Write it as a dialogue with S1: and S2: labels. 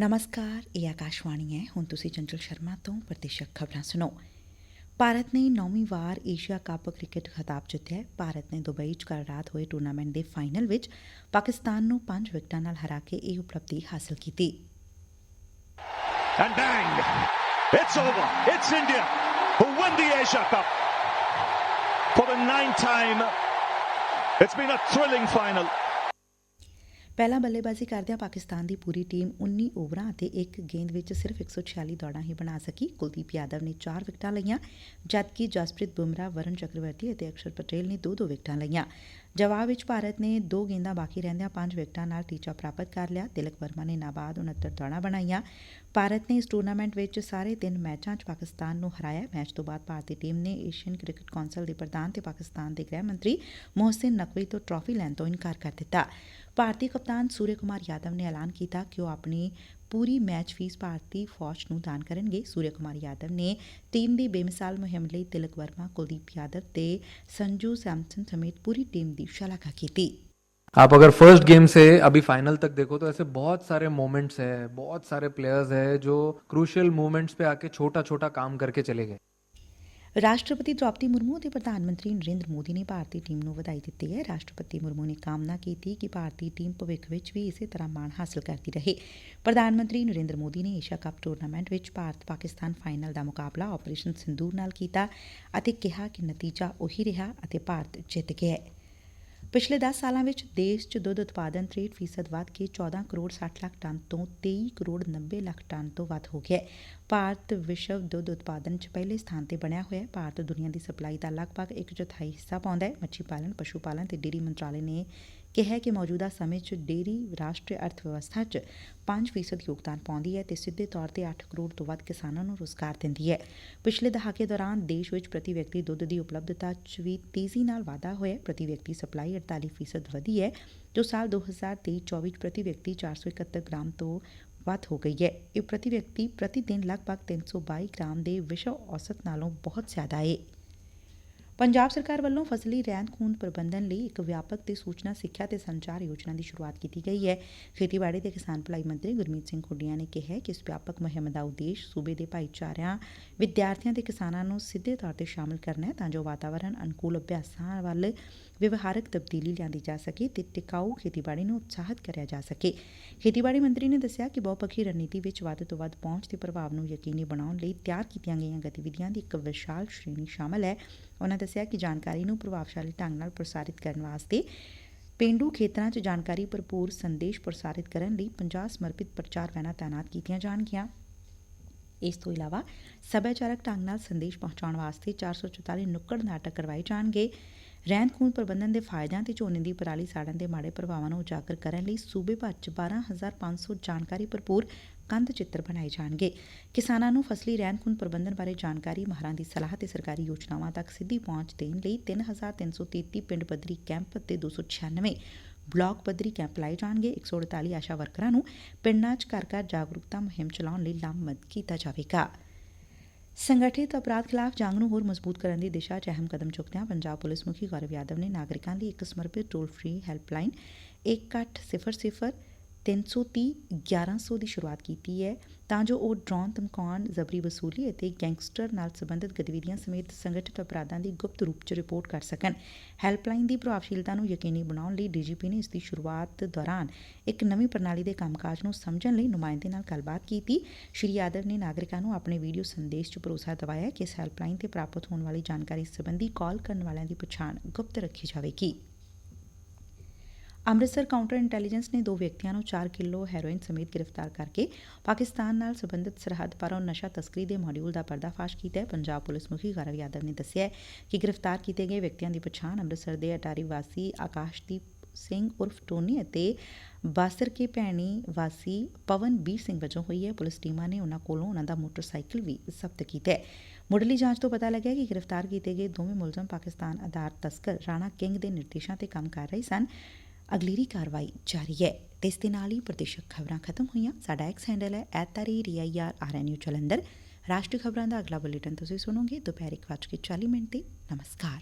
S1: ਨਮਸਕਾਰ ਇਹ ਆਕਾਸ਼ਵਾਣੀ ਹੈ ਹੁਣ ਤੁਸੀਂ ਚੰਚਲ ਸ਼ਰਮਾ ਤੋਂ ਪ੍ਰਤੀਸ਼ਕ ਖਬਰਾਂ ਸੁਣੋ ਭਾਰਤ ਨੇ ਨੌਵੀਂ ਵਾਰ ਏਸ਼ੀਆ ਕੱਪ ਕ੍ਰਿਕਟ ਖਿਤਾਬ ਜਿੱਤਿਆ ਭਾਰਤ ਨੇ ਦੁਬਈ 'ਚ ਕੱਲ ਰਾਤ ਹੋਏ ਟੂਰਨਾਮੈਂਟ ਦੇ ਫਾਈਨਲ ਵਿੱਚ ਪਾਕਿਸਤਾਨ ਨੂੰ 5 ਵਿਕਟਾਂ ਨਾਲ ਹਰਾ ਕੇ ਇਹ ਉਪਲਬਧੀ ਹਾਸਲ ਕੀਤੀ
S2: And bang! It's over. It's India who win the Asia Cup. For the ninth time, it's been a thrilling final.
S1: ਪਹਿਲਾਂ ਬੱਲੇਬਾਜ਼ੀ ਕਰਦਿਆਂ ਪਾਕਿਸਤਾਨ ਦੀ ਪੂਰੀ ਟੀਮ 19 ਓਵਰਾਂ ਅਤੇ ਇੱਕ ਗੇਂਦ ਵਿੱਚ ਸਿਰਫ 146 ਦੌੜਾਂ ਹੀ ਬਣਾ ਸਕੀ। ਕੁਲਦੀਪ ਯਾਦਵ ਨੇ 4 ਵਿਕਟਾਂ ਲਈਆਂ, ਜਦਕਿ ਜਸਪ੍ਰੀਤ ਬੁਮਰਾਹ ਵਰਨ ਚੱਕਰਵਰਤੀ ਅਤੇ ਅਕਸ਼ਰ ਪਟੇਲ ਨੇ 2-2 ਵਿਕਟਾਂ ਲਈਆਂ। ਜਵਾਬ ਵਿੱਚ ਭਾਰਤ ਨੇ ਦੋ ਗੇਂਦਾਂ ਬਾਕੀ ਰਹਿੰਦਿਆਂ 5 ਵਿਕਟਾਂ ਨਾਲ ਟੀਚਾ ਪ੍ਰਾਪਤ ਕਰ ਲਿਆ। ਤਿਲਕ ਵਰਮਾ ਨੇ ਨਾਬਾਦ 69 ਦੌੜਾਂ ਬਣਾਈਆਂ। ਭਾਰਤ ਨੇ ਇਸ ਟੂਰਨਾਮੈਂਟ ਵਿੱਚ ਸਾਰੇ ਤਿੰਨ ਮੈਚਾਂ 'ਚ ਪਾਕਿਸਤਾਨ ਨੂੰ ਹਰਾਇਆ। ਮੈਚ ਤੋਂ ਬਾਅਦ ਭਾਰਤੀ ਟੀਮ ਨੇ ਏਸ਼ੀਅਨ ਕ੍ਰਿਕਟ ਕੌਂਸਲ ਦੇ ਪ੍ਰਧਾਨ ਤੇ ਪਾਕਿਸਤਾਨ ਦੇ ਗ੍ਰਹਿ ਮੰਤਰੀ ਮੋਹਸਿਨ ਨਕਵੀ ਤੋਂ ਟਰਾਫੀ ਲੈਣ ਤੋਂ ਇਨਕਾਰ ਕਰ ਦਿੱਤਾ। ਭਾਰਤੀ ਕਪਤਾਨ ਸੂਰਿਆ ਕੁਮਾਰ ਯਾਦਵ ਨੇ ਐਲਾਨ ਕੀਤਾ ਕਿ ਉਹ ਆਪਣੀ ਪੂਰੀ ਮੈਚ ਫੀਸ ਭਾਰਤੀ ਫੌਜ ਨੂੰ ਦਾਨ ਕਰਨਗੇ ਸੂਰਿਆ ਕੁਮਾਰ ਯਾਦਵ ਨੇ ਟੀਮ ਦੀ ਬੇਮਿਸਾਲ ਮੁਹਿੰਮ ਲਈ ਤਿਲਕ ਵਰਮਾ ਕੁਲਦੀਪ ਯਾਦਵ ਤੇ ਸੰਜੂ ਸੈਮਸਨ ਸਮੇਤ ਪੂਰੀ ਟੀਮ ਦੀ ਸ਼ਲਾਘਾ ਕੀਤੀ
S3: आप अगर फर्स्ट गेम से अभी फाइनल तक देखो तो ऐसे बहुत सारे मोमेंट्स है बहुत सारे प्लेयर्स है जो क्रूशियल मोमेंट्स पे आके छोटा छोटा काम करके चले गए
S1: ਰਾਸ਼ਟਰਪਤੀ ਦ੍ਰੌਪਦੀ ਮੁਰਮੂ ਅਤੇ ਪ੍ਰਧਾਨ ਮੰਤਰੀ ਨਰੇਂਦਰ ਮੋਦੀ ਨੇ ਭਾਰਤੀ ਟੀਮ ਨੂੰ ਵਧਾਈ ਦਿੱਤੀ ਹੈ। ਰਾਸ਼ਟਰਪਤੀ ਮੁਰਮੂ ਨੇ ਕਾਮਨਾ ਕੀਤੀ ਕਿ ਭਾਰਤੀ ਟੀਮ ਭਵਿੱਖ ਵਿੱਚ ਵੀ ਇਸੇ ਤਰ੍ਹਾਂ ਮਾਣ ਹਾਸਲ ਕਰਦੀ ਰਹੇ। ਪ੍ਰਧਾਨ ਮੰਤਰੀ ਨਰਿੰਦਰ ਮੋਦੀ ਨੇ ਏਸ਼ੀਆ ਕੱਪ ਟੂਰਨਾਮੈਂਟ ਵਿੱਚ ਭਾਰਤ ਪਾਕਿਸਤਾਨ ਫਾਈਨਲ ਦਾ ਮੁਕਾਬਲਾ ਆਪਰੇਸ਼ਨ ਸਿੰਦੂਰ ਨਾਲ ਕੀਤਾ ਅਤੇ ਕਿਹਾ ਕਿ ਨਤੀਜਾ ਉਹੀ ਰਿਹਾ ਅਤੇ ਭਾਰਤ ਜਿੱਤ ਗਿਆ ਹੈ। ਪਿਛਲੇ ਦਸ ਸਾਲਾਂ ਵਿੱਚ ਦੇਸ਼ 'ਚ ਦੁੱਧ ਉਤਪਾਦਨ 63% ਵੱਧ ਕੇ 14 ਕਰੋੜ 60 ਲੱਖ ਟਨ ਤੋਂ 23 ਕਰੋੜ 90 ਲੱਖ ਟਨ ਤੋਂ ਵੱਧ ਹੋ ਗਿਆ ਹੈ। ਭਾਰਤ ਵਿਸ਼ਵ ਦੁੱਧ ਉਤਪਾਦਨ 'ਚ ਪਹਿਲੇ ਸਥਾਨ ਤੇ ਬਣਿਆ ਹੋਇਆ ਹੈ। ਭਾਰਤ ਦੁਨੀਆ ਦੀ ਸਪਲਾਈ ਦਾ ਲਗਭਗ ਇੱਕ ਚੌਥਾਈ ਹਿੱਸਾ ਪਾਉਂਦਾ ਹੈ। ਮੱਛੀ ਪਾਲਣ, ਪਸ਼ੂ ਪਾਲਣ ਤੇ ਡੇਅਰੀ ਮੰਤਰਾਲੇ ਨੇ ਕਿਹਾ ਕਿ ਮੌਜੂਦਾ ਸਮੇਂ 'ਚ ਡੇਅਰੀ ਰਾਸ਼ਟਰੀ ਅਰਥ ਵਿਵਸਥਾ 'ਚ 5% ਯੋਗਦਾਨ ਪਾਉਂਦੀ ਹੈ ਤੇ ਸਿੱਧੇ ਤੌਰ ਤੇ 8 ਕਰੋੜ ਤੋਂ ਵੱਧ ਕਿਸਾਨਾਂ ਨੂੰ ਰੋਜ਼ਗਾਰ ਦਿੰਦੀ ਹੈ। ਪਿਛਲੇ ਦਹਾਕੇ ਦੌਰਾਨ ਦੇਸ਼ ਵਿੱਚ ਪ੍ਰਤੀ ਵਿਅਕਤੀ ਦੁੱਧ ਦੀ ਉਪਲਬਧਤਾ 'ਚ ਵੀ ਤੇਜ਼ੀ ਨਾਲ ਵਾਧਾ ਹੋਇਆ। ਪ੍ਰਤੀ ਵਿਅਕਤੀ ਸਪਲਾਈ 48% ਵਧੀ ਹੈ, ਜੋ ਸਾਲ 2023-24 'ਚ ਪ੍ਰਤੀ ਵਿਅਕਤੀ 471 ਗ੍ਰਾਮ ਤੋਂ ਵੱਧ ਹੋ ਗਈ ਹੈ। ਇਹ ਪ੍ਰਤੀ ਵਿਅਕਤੀ ਪ੍ਰਤੀ ਦਿਨ ਲਗਭਗ 322 ਗ੍ਰਾਮ ਦੇ ਵਿਸ਼ਵ ਔਸਤ ਨਾਲੋਂ ਬਹੁਤ ਜ਼ਿਆਦਾ ਹੈ। ਪੰਜਾਬ ਸਰਕਾਰ ਵੱਲੋਂ ਫਸਲੀ ਰਹਿੰਦ ਖੂੰਹਦ ਪ੍ਰਬੰਧਨ ਲਈ ਇੱਕ ਵਿਆਪਕ ਤੇ ਸੂਚਨਾ, ਸਿੱਖਿਆ ਤੇ ਸੰਚਾਰ ਯੋਜਨਾ ਦੀ ਸ਼ੁਰੂਆਤ ਕੀਤੀ ਗਈ ਹੈ। ਖੇਤੀਬਾੜੀ ਤੇ ਕਿਸਾਨ ਭਲਾਈ ਮੰਤਰੀ ਗੁਰਮੀਤ ਸਿੰਘ ਖੁੱਡੀਆਂ ਨੇ ਕਿਹਾ ਕਿ ਇਸ ਵਿਆਪਕ ਮੁਹਿੰਮ ਦਾ ਉਦੇਸ਼ ਸੂਬੇ ਦੇ ਭਾਈਚਾਰਿਆਂ, ਵਿਦਿਆਰਥੀਆਂ ਤੇ ਕਿਸਾਨਾਂ ਨੂੰ ਸਿੱਧੇ ਤੌਰ ਤੇ ਸ਼ਾਮਲ ਕਰਨਾ ਹੈ ਤਾਂ ਜੋ ਵਾਤਾਵਰਣ ਅਨੁਕੂਲ ਅਭਿਆਸਾਂ ਵੱਲ ਵਿਵਹਾਰਕ ਤਬਦੀਲੀ ਲਿਆਂਦੀ ਜਾ ਸਕੇ ਤੇ ਟਿਕਾਊ ਖੇਤੀਬਾੜੀ ਨੂੰ ਉਤਸ਼ਾਹਿਤ ਕਰਿਆ ਜਾ ਸਕੇ। ਖੇਤੀਬਾੜੀ ਮੰਤਰੀ ਨੇ ਦੱਸਿਆ ਕਿ ਬਹੁਪੱਖੀ ਰਣਨੀਤੀ ਵਿੱਚ ਵੱਧ ਤੋਂ ਵੱਧ ਪਹੁੰਚ ਤੇ ਪ੍ਰਭਾਵ ਨੂੰ ਯਕੀਨੀ ਬਣਾਉਣ ਲਈ ਤਿਆਰ ਕੀਤੀਆਂ ਗਈਆਂ ਗਤੀਵਿਧੀਆਂ ਦੀ ਇੱਕ ਵਿਸ਼ਾਲ ਸ਼੍ਰੇਣੀ ਸ਼ਾਮਲ ਹੈ। ਉਨ੍ਹਾਂ ਦੱਸਿਆ ਕਿ ਜਾਣਕਾਰੀ ਨੂੰ ਪ੍ਰਭਾਵਸ਼ਾਲੀ ਢੰਗ ਨਾਲ ਪ੍ਰਸਾਰਿਤ ਕਰਨ ਵਾਸਤੇ ਪੇਂਡੂ ਖੇਤਰਾਂ 'ਚ ਜਾਣਕਾਰੀ ਭਰਪੂਰ ਸੰਦੇਸ਼ ਪ੍ਰਸਾਰਿਤ ਕਰਨ ਲਈ 50 ਸਮਰਪਿਤ ਪ੍ਰਚਾਰ ਵੈਨਾਂ ਤਾਇਨਾਤ ਕੀਤੀਆਂ ਜਾਣਗੀਆਂ। ਇਸ ਤੋਂ ਇਲਾਵਾ ਸੱਭਿਆਚਾਰਕ ਢੰਗ ਨਾਲ ਸੰਦੇਸ਼ ਪਹੁੰਚਾਉਣ ਵਾਸਤੇ 444 ਨੁੱਕੜ ਨਾਟਕ ਕਰਵਾਏ ਜਾਣਗੇ। ਰਹਿੰਦ ਖੂੰਹਦ ਪ੍ਰਬੰਧਨ ਦੇ ਫਾਇਦਿਆਂ ਤੇ ਝੋਨੇ ਦੀ ਪਰਾਲੀ ਸਾੜਨ ਦੇ ਮਾੜੇ ਪ੍ਰਭਾਵਾਂ ਨੂੰ ਉਜਾਗਰ ਕਰਨ ਲਈ ਸੂਬੇ ਭਰ 'ਚ 12500 ਜਾਣਕਾਰੀ ਭਰਪੂਰ ਕੰਧ ਚਿੱਤਰ ਬਣਾਏ ਜਾਣਗੇ। ਕਿਸਾਨਾਂ ਨੂੰ ਫਸਲੀ ਰਹਿੰਦ ਖੂੰਹਦ ਪ੍ਰਬੰਧਨ ਬਾਰੇ ਜਾਣਕਾਰੀ, ਮਾਹਰਾਂ ਦੀ ਸਲਾਹ ਤੇ ਸਰਕਾਰੀ ਯੋਜਨਾਵਾਂ ਤੱਕ ਸਿੱਧੀ ਪਹੁੰਚ ਦੇਣ ਲਈ 3333 ਪਿੰਡ ਪੱਧਰੀ ਕੈਂਪ ਤੇ 296 ਬਲਾਕ ਪੱਧਰੀ ਕੈਂਪ ਲਾਏ ਜਾਣਗੇ। 148 ਆਸ਼ਾ ਵਰਕਰਾਂ ਨੂੰ ਪਿੰਡਾਂ 'ਚ ਘਰ ਘਰ ਜਾਗਰੂਕਤਾ ਮੁਹਿੰਮ ਚਲਾਉਣ ਲਈ ਲਾਮਬੰਦ ਕੀਤਾ ਜਾਵੇਗਾ। ਸੰਗਠਿਤ ਅਪਰਾਧ ਖਿਲਾਫ ਜੰਗ ਨੂੰ ਹੋਰ ਮਜ਼ਬੂਤ ਕਰਨ ਦੀ ਦਿਸ਼ਾ 'ਚ ਅਹਿਮ ਕਦਮ ਚੁੱਕਦਿਆਂ ਪੰਜਾਬ ਪੁਲਿਸ ਮੁਖੀ ਗੌਰਵ ਯਾਦਵ ਨੇ ਨਾਗਰਿਕਾਂ ਲਈ ਇਕ ਸਮਰਪਿਤ ਟੋਲ ਫ੍ਰੀ ਹੈਲਪਲਾਈਨ 1800 330 1100 ਦੀ ਸ਼ੁਰੂਆਤ ਕੀਤੀ ਹੈ। ਤਾਂ ਜੋ ਉਹ ਡਰੋਨ, ਧਮਕਾਉਣ, ਜ਼ਬਰੀ ਵਸੂਲੀ ਅਤੇ ਗੈਂਗਸਟਰ ਨਾਲ ਸੰਬੰਧਿਤ ਗਤੀਵਿਧੀਆਂ ਸਮੇਤ ਸੰਗਠਿਤ ਅਪਰਾਧਾਂ ਦੀ ਗੁਪਤ ਰੂਪ 'ਚ ਰਿਪੋਰਟ ਕਰ ਸਕਣ। ਹੈਲਪਲਾਈਨ ਦੀ ਪ੍ਰਭਾਵਸ਼ੀਲਤਾ ਨੂੰ ਯਕੀਨੀ ਬਣਾਉਣ ਲਈ ਡੀਜੀਪੀ ਨੇ ਇਸ ਦੀ ਸ਼ੁਰੂਆਤ ਦੌਰਾਨ ਇੱਕ ਨਵੀਂ ਪ੍ਰਣਾਲੀ ਦੇ ਕੰਮਕਾਜ ਨੂੰ ਸਮਝਣ ਲਈ ਨੁਮਾਇੰਦੇ ਨਾਲ ਗੱਲਬਾਤ ਕੀਤੀ। ਸ਼੍ਰੀ ਯਾਦਵ ਨੇ ਨਾਗਰਿਕਾਂ ਨੂੰ ਆਪਣੇ ਵੀਡੀਓ ਸੰਦੇਸ਼ 'ਚ ਭਰੋਸਾ ਦਿਵਾਇਆ ਕਿ ਇਸ ਹੈਲਪਲਾਈਨ ਤੇ ਪ੍ਰਾਪਤ ਹੋਣ ਵਾਲੀ ਜਾਣਕਾਰੀ ਸੰਬੰਧੀ ਕਾਲ ਕਰਨ ਵਾਲਿਆਂ ਦੀ ਪਛਾਣ ਗੁਪਤ ਰੱਖੀ ਜਾਵੇਗੀ। ਅੰਮ੍ਰਿਤਸਰ ਕਾਊਂਟਰ ਇੰਟੈਲੀਜੈਂਸ ਨੇ ਦੋ ਵਿਅਕਤੀਆਂ ਨੂੰ 4 ਕਿਲੋ ਹੈਰੋਇਨ ਸਮੇਤ ਗ੍ਰਿਫਤਾਰ ਕਰਕੇ ਪਾਕਿਸਤਾਨ ਨਾਲ ਸਬੰਧਤ ਸਰਹੱਦ ਪਾਰੋਂ ਨਸ਼ਾ ਤਸਕਰੀ ਦੇ ਮਾਡਿਊਲ ਦਾ ਪਰਦਾਫਾਸ਼ ਕੀਤਾ ਹੈ। ਪੰਜਾਬ ਪੁਲਿਸ ਮੁਖੀ ਗੌਰਵ ਯਾਦਵ ਨੇ ਦੱਸਿਆ ਕਿ ਗ੍ਰਿਫਤਾਰ ਕੀਤੇ ਗਏ ਵਿਅਕਤੀਆਂ ਦੀ ਪਛਾਣ ਅੰਮ੍ਰਿਤਸਰ ਦੇ ਅਟਾਰੀ ਵਾਸੀ ਆਕਾਸ਼ਦੀਪ ਸਿੰਘ ਉਰਫ ਟੋਨੀ ਅਤੇ ਬਾਸਰ ਕੇ ਭੈਣੀ ਵਾਸੀ ਪਵਨਬੀਰ ਸਿੰਘ ਵਜੋਂ ਹੋਈ ਹੈ। ਪੁਲਿਸ ਟੀਮਾਂ ਨੇ ਉਹਨਾਂ ਕੋਲੋਂ ਉਹਨਾਂ ਦਾ ਮੋਟਰਸਾਈਕਲ ਵੀ ਜ਼ਬਤ ਕੀਤਾ ਹੈ। ਮੁੱਢਲੀ ਜਾਂਚ ਤੋਂ ਪਤਾ ਲੱਗਿਆ ਕਿ ਗ੍ਰਿਫਤਾਰ ਕੀਤੇ ਗਏ ਦੋਵੇਂ ਮੁਲਜ਼ਮ ਪਾਕਿਸਤਾਨ ਆਧਾਰ ਤਸਕਰ ਰਾਣਾ ਕਿੰਗ ਦੇ ਨਿਰਦੇਸ਼ਾਂ ਤੇ ਕੰਮ ਕਰ ਰਹੇ ਸਨ। ਅਗਲੇਰੀ ਕਾਰਵਾਈ ਜਾਰੀ ਹੈ, ਤੇ ਇਸ ਦੇ ਨਾਲ ਹੀ ਪ੍ਰਦੇਸ਼ਕ ਖਬਰਾਂ ਖਤਮ ਹੋਈਆਂ। ਸਾਡਾ ਐਕਸ ਹੈਂਡਲ ਹੈ @reair ਜਲੰਧਰ ਰਾਸ਼ਟਰੀ ਖਬਰਾਂ ਦਾ ਅਗਲਾ ਬੁਲੇਟਿਨ ਤੁਸੀਂ ਸੁਣੋਗੇ। ਦੁਪਹਿਰ 1:40 ਮਿੰਟ ਤੇ। ਨਮਸਕਾਰ।